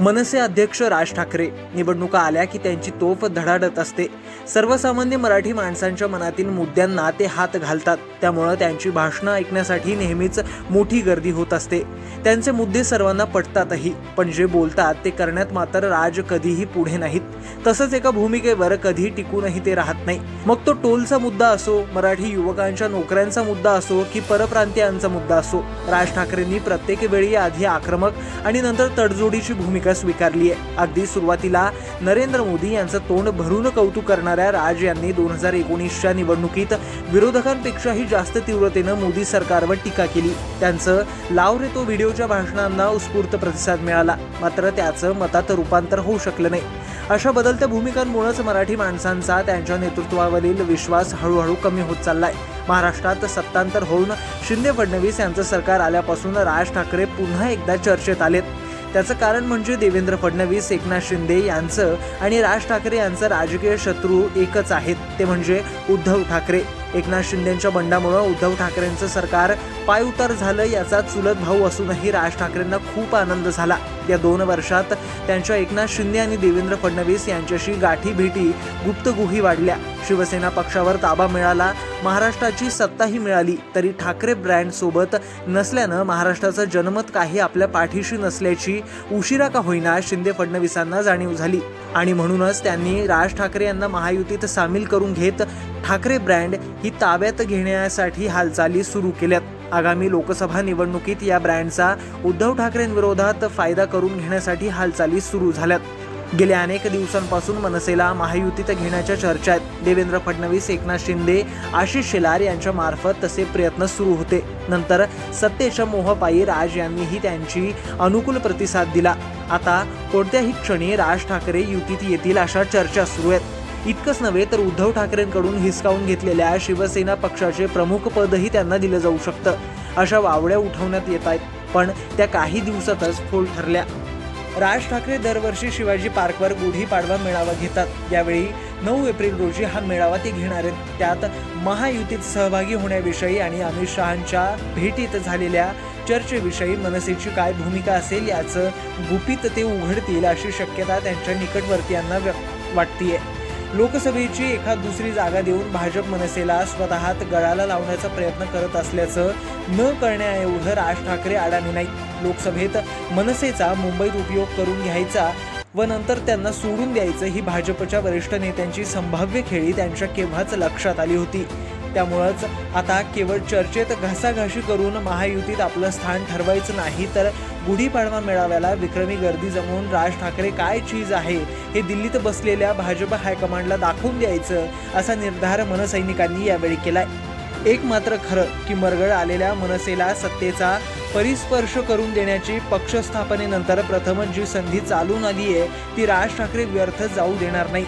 मनसे अध्यक्ष राज ठाकरे. निवडणुका आल्या की त्यांची तोफ धडाडत असते. सर्वसामान्य मराठी माणसांच्या मनातील मुद्द्यांना ते हात घालतात. त्यामुळं त्यांची भाषणं ऐकण्यासाठी नेहमीच मोठी गर्दी होत असते. त्यांचे मुद्दे सर्वांना पटतातही. पण जे बोलतात ते करण्यात मात्र राज कधीही पुढे नाहीत. तसंच एका भूमिकेवर कधी टिकूनही ते राहत नाही. मग तो टोलचा मुद्दा असो मराठी युवकांच्या नोकऱ्यांचा मुद्दा असो की परप्रांतीयांचा मुद्दा असो राज ठाकरेंनी प्रत्येक वेळी आधी आक्रमक आणि नंतर तडजोडीची भूमिका स्वीकारली आहे. अगदी सुरुवातीला नरेंद्र मोदी यांचं तोंड भरून कौतुक करणाऱ्या राज यांनी दोन हजार एकोणीसच्या निवडणुकीत विरोधकांपेक्षाही जास्त तीव्रतेनं मोदी सरकारवर टीका केली. त्यांचं लाव रे तो व्हिडिओच्या भाषणांना उत्स्फूर्त प्रतिसाद मिळाला. मात्र त्याचं मतात रूपांतर होऊ शकलं नाही. अशा बदलत्या भूमिकांमुळेच मराठी माणसांचा त्यांच्या नेतृत्वावरील विश्वास हळूहळू कमी होत चाललाय. महाराष्ट्रात सत्तांतर होऊन शिंदे फडणवीस यांचं सरकार आल्यापासून राज ठाकरे पुन्हा एकदा चर्चेत आलेत. त्याचं कारण म्हणजे देवेंद्र फडणवीस एकनाथ शिंदे यांचं आणि राज ठाकरे यांचं राजकीय शत्रू एकच आहेत. ते म्हणजे उद्धव ठाकरे. एकनाथ शिंदेच्या बंडामुळं उद्धव ठाकरेंचं सरकार पायउतार झालं याचा चुलत भाऊ असूनही राज ठाकरेंना खूप आनंद झाला. या दोन वर्षात त्यांच्या एकनाथ शिंदे आणि देवेंद्र फडणवीस यांच्याशी गाठी भेटी गुप्तगुही वाढल्या. शिवसेना पक्षावर ताबा मिळाला महाराष्ट्राची सत्ताही मिळाली. तरी ठाकरे ब्रँड सोबत नसल्यानं महाराष्ट्राचं जनमत काही आपल्या पाठीशी नसल्याची उशिरा का होईना शिंदे फडणवीसांना जाणीव झाली. आणि म्हणूनच त्यांनी राज ठाकरे यांना महायुतीत सामील करून घेत ठाकरे ब्रँड ही ताब्यात घेण्यासाठी हालचाली सुरू केल्यात. आगामी लोकसभा निवडणुकीत या ब्रँडचा उद्धव ठाकरेंविरोधात फायदा करून घेण्यासाठी हालचाली सुरू झाल्यात. गेल्या अनेक दिवसांपासून मनसेला महायुतीत घेण्याच्या चर्चा आहेत. देवेंद्र फडणवीस एकनाथ शिंदे आशिष शेलार यांच्या मार्फत तसे प्रयत्न सुरू होते. नंतर सत्तेच्या मोहपायी राज यांनीही त्यांची अनुकूल प्रतिसाद दिला. आता कोणत्याही क्षणी राज ठाकरे युतीत येतील अशा चर्चा सुरू आहेत. इतकंच नव्हे तर उद्धव ठाकरेंकडून हिसकावून घेतलेल्या शिवसेना पक्षाचे प्रमुख पदही त्यांना दिलं जाऊ शकतं. अशा वावड्या उठवण्यात येत आहेत पण त्या काही दिवसातच फोल ठरल्या. राज ठाकरे दरवर्षी शिवाजी पार्कवर गुढीपाडवा मेळावा घेतात. यावेळी नऊ एप्रिल रोजी हा मेळावा ते घेणार आहेत. त्यात महायुतीत सहभागी होण्याविषयी आणि अमित शहांच्या भेटीत झालेल्या चर्चेविषयी मनसेची काय भूमिका असेल याचं गुपित ते उघडतील अशी शक्यता त्यांच्या निकटवर्तीयांना व्यक्त वाटतीये. लोकसभेची एखाद दुसरी जागा देऊन भाजप मनसेला स्वतःत गळाला लावण्याचा प्रयत्न करत असल्याचं न करण्याएवढं राज ठाकरे अडाणी नाहीत. लोकसभेत मनसेचा मुंबईत उपयोग करून घ्यायचा व नंतर त्यांना सोडून द्यायचं ही भाजपच्या वरिष्ठ नेत्यांची संभाव्य खेळी त्यांच्या केव्हाच लक्षात आली होती. त्यामुळंच आता केवळ चर्चेत घासाघाशी करून महायुतीत आपलं स्थान ठरवायचं नाही तर गुढीपाडवा मेळाव्याला विक्रमी गर्दी जमवून राज ठाकरे काय चीज आहे हे दिल्लीत बसलेल्या भाजप हायकमांडला दाखवून द्यायचं असा निर्धार मनसैनिकांनी यावेळी केला एक मात्र खरं की मरगळ आलेल्या मनसेला सत्तेचा परिस्पर्श करून देण्याची पक्षस्थापनेनंतर प्रथमच जी संधी चालून आली आहे ती राज ठाकरे व्यर्थ जाऊ देणार नाही.